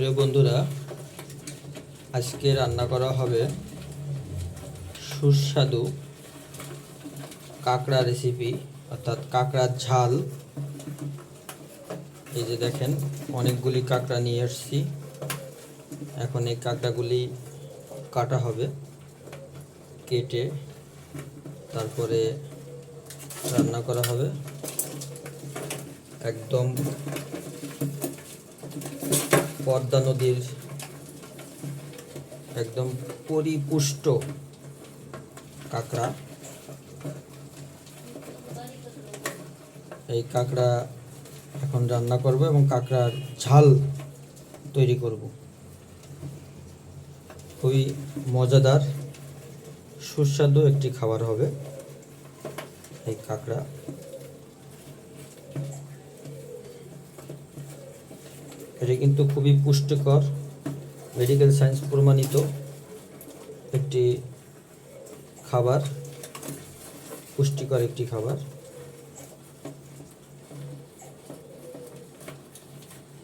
প্রিয় বন্ধুরা, আজকে রান্না করা হবে সুস্বাদু কাঁকড়া রেসিপি অর্থাৎ কাঁকড়ার ঝাল। এই যে দেখেন, অনেকগুলি কাঁকড়া নিয়ে এসেছি। এখন এই কাঁকড়াগুলি কাটা হবে, কেটে তারপরে রান্না করা হবে। একদম পদ্মা নদীর একদম পরিপুষ্ট কাঁকড়া। এই কাঁকড়া এখন রান্না করব এবং কাঁকড়ার ঝাল তৈরি করব। খুবই মজাদার, সুস্বাদু একটি খাবার হবে এই কাঁকড়া। এটি কিন্তু খুবই পুষ্টিকর মেডিকেল সায়েন্স প্রমাণিত একটি খাবার পুষ্টিকর একটি খাবার।